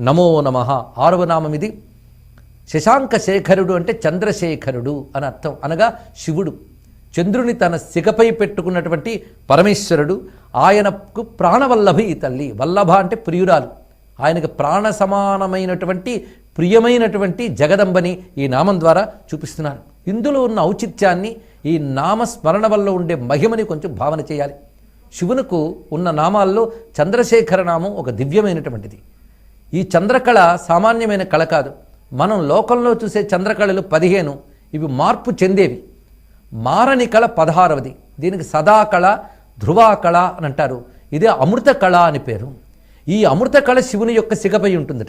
నమో నమ ఆరవ నామం ఇది. శశాంక శేఖరుడు అంటే చంద్రశేఖరుడు అని అర్థం. అనగా శివుడు. చంద్రుని తన సిగపై పెట్టుకున్నటువంటి పరమేశ్వరుడు ఆయనకు ప్రాణవల్లభి ఈ తల్లి. వల్లభ అంటే ప్రియురాలు. ఆయనకు ప్రాణ సమానమైనటువంటి ప్రియమైనటువంటి జగదంబని ఈ నామం ద్వారా చూపిస్తున్నారు. ఇందులో ఉన్న ఔచిత్యాన్ని ఈ నామస్మరణ వల్ల ఉండే మహిమని కొంచెం భావన చేయాలి. శివునకు ఉన్న నామాల్లో చంద్రశేఖర నామం ఒక దివ్యమైనటువంటిది. ఈ చంద్రకళ సామాన్యమైన కళ కాదు. మనం లోకంలో చూసే చంద్రకళలు పదిహేను ఇవి మార్పు చెందేవి. మారని కళ పదహారవది. దీనికి సదాకళ ధ్రువాకళ అని అంటారు. ఇదే అమృత కళ అని పేరు. ఈ అమృత కళ శివుని యొక్క సిగపై ఉంటుందట.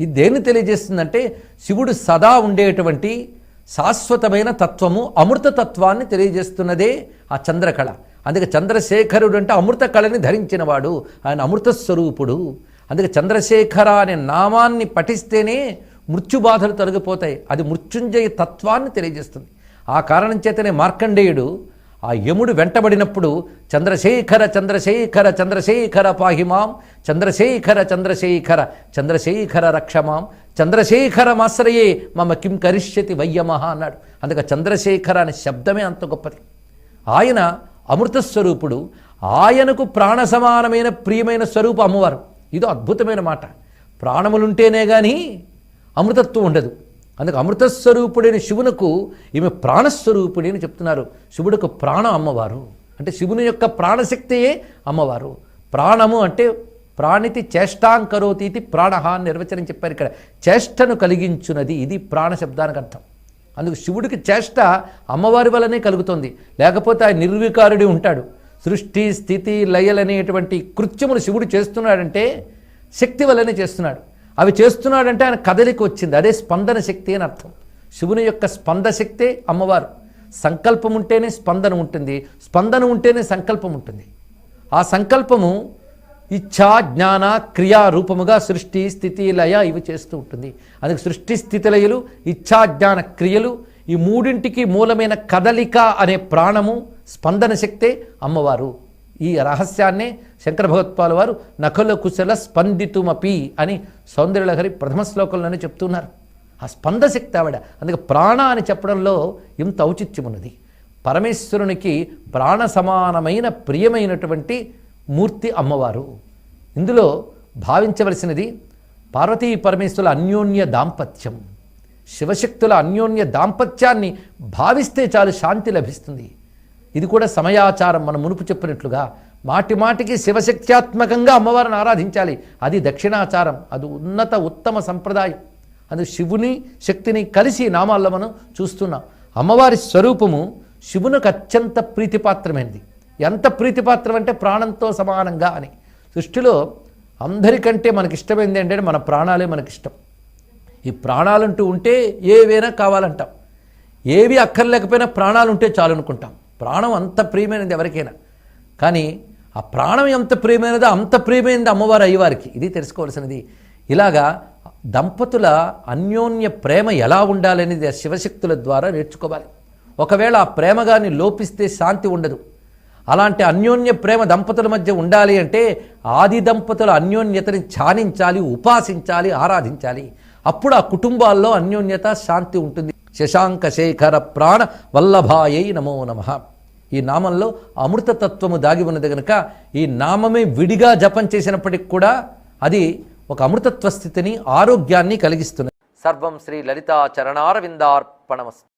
ఇది దేన్ని తెలియజేస్తుందంటే శివుడు సదా ఉండేటువంటి శాశ్వతమైన తత్వము అమృత తత్వాన్ని తెలియజేస్తున్నదే ఆ చంద్రకళ. అందుకే చంద్రశేఖరుడు అంటే అమృత కళని ధరించినవాడు. ఆయన అమృత స్వరూపుడు. అందుకే చంద్రశేఖర అనే నామాన్ని పఠిస్తేనే మృత్యుబాధలు తొలగిపోతాయి. అది మృత్యుంజయ తత్వాన్ని తెలియజేస్తుంది. ఆ కారణం చేతనే మార్కండేయుడు ఆ యముడు వెంటబడినప్పుడు చంద్రశేఖర చంద్రశేఖర చంద్రశేఖర పాహిమాం చంద్రశేఖర చంద్రశేఖర చంద్రశేఖర రక్షమాం చంద్రశేఖర మాశ్రయే మమ కిం కరిష్యతి వయ్యమహ అన్నాడు. అందుకే చంద్రశేఖర అనే శబ్దమే అంత గొప్పది. ఆయన అమృతస్వరూపుడు. ఆయనకు ప్రాణ సమానమైన ప్రియమైన స్వరూప అమ్మవారు. ఇదో అద్భుతమైన మాట. ప్రాణములుంటేనే కానీ అమృతత్వం ఉండదు. అందుకు అమృతస్వరూపుడైన శివునకు ఈమె ప్రాణస్వరూపుడి అని చెప్తున్నారు. శివుడికి ప్రాణ అమ్మవారు. అంటే శివుని యొక్క ప్రాణశక్తియే అమ్మవారు. ప్రాణము అంటే ప్రాణితి చేష్టాంకరోతి ఇది ప్రాణ అని నిర్వచనం చెప్పారు ఇక్కడ. చేష్టను కలిగించున్నది ఇది ప్రాణ శబ్దానికి అర్థం. అందుకు శివుడికి చేష్ట అమ్మవారి వల్లనే కలుగుతుంది. లేకపోతే ఆయన నిర్వికారుడి ఉంటాడు. సృష్టి స్థితి లయలనేటువంటి కృత్యములు శివుడు చేస్తున్నాడంటే శక్తి వల్లనే చేస్తున్నాడు. అవి చేస్తున్నాడంటే ఆయన కదలిక వచ్చింది. అదే స్పందన శక్తి అని అర్థం. శివుని యొక్క స్పంద శక్తే అమ్మవారు. సంకల్పం ఉంటేనే స్పందన ఉంటుంది. స్పందన ఉంటేనే సంకల్పం ఉంటుంది. ఆ సంకల్పము ఇచ్ఛా జ్ఞాన క్రియా రూపముగా సృష్టి స్థితి లయ ఇవి చేస్తూ ఉంటుంది. అందుకు సృష్టి స్థితి లయలు ఇచ్ఛా జ్ఞాన క్రియలు ఈ మూడింటికి మూలమైన కదలిక అనే ప్రాణము స్పందన శక్తే అమ్మవారు. ఈ రహస్యాన్నే శంకర భగవత్పాలు వారు నఖల కుశల స్పందితుమపి అని సౌందర్యలహరి ప్రథమ శ్లోకంలోనే చెప్తున్నారు. ఆ స్పందశక్తి ఆవిడ అందుకే ప్రాణ అని చెప్పడంలో ఇంత ఔచిత్యం ఉన్నది పరమేశ్వరునికి ప్రాణ సమానమైన ప్రియమైనటువంటి మూర్తి అమ్మవారు. ఇందులో భావించవలసినది పార్వతీ పరమేశ్వరుల అన్యోన్య దాంపత్యం. శివశక్తుల అన్యోన్య దాంపత్యాన్ని భావిస్తే చాలు శాంతి లభిస్తుంది. ఇది కూడా సమయాచారం మనం మునుపు చెప్పినట్లుగా. మాటి మాటికి శివశక్త్యాత్మకంగా అమ్మవారిని ఆరాధించాలి. అది దక్షిణాచారం అది ఉన్నత ఉత్తమ సంప్రదాయం. అది శివుని శక్తిని కలిసి నామాల్లో మనం చూస్తున్నాం. అమ్మవారి స్వరూపము శివునకు అత్యంత ప్రీతిపాత్రమైనది. ఎంత ప్రీతిపాత్రం అంటే ప్రాణంతో సమానంగా అని. సృష్టిలో అందరికంటే మనకి ఇష్టమైంది ఏంటంటే మన ప్రాణాలే మనకిష్టం. ఈ ప్రాణాలంటూ ఉంటే ఏవైనా కావాలంటాం. ఏవి అక్కర్లేకపోయినా ప్రాణాలు ఉంటే చాలు అనుకుంటాం ప్రాణం అంత ప్రియమైనది ఎవరికైనా. కానీ ఆ ప్రాణం ఎంత ప్రియమైనదో అంత ప్రియమైనది అమ్మవారు అయ్యవారికి. ఇది తెలుసుకోవాల్సినది. ఇలాగా దంపతుల అన్యోన్య ప్రేమ ఎలా ఉండాలనేది ఆ శివశక్తుల ద్వారా నేర్చుకోవాలి. ఒకవేళ ఆ ప్రేమ గాని లోపిస్తే శాంతి ఉండదు. అలాంటి అన్యోన్య ప్రేమ దంపతుల మధ్య ఉండాలి అంటే ఆది దంపతుల అన్యోన్యతని ఛానించాలి ఉపాసించాలి ఆరాధించాలి. అప్పుడు ఆ కుటుంబాల్లో అన్యోన్యత శాంతి ఉంటుంది. శశాంక శేఖర ప్రాణ వల్లభాయై నమో నమ. ఈ నామంలో అమృతతత్వము దాగి ఉన్నది కనుక ఈ నామమే విడిగా జపం చేసినప్పటికి కూడా అది ఒక అమృతత్వ స్థితిని ఆరోగ్యాన్ని కలిగిస్తుంది సర్వం శ్రీ లలితా చరణారవిందార్పణమస్తు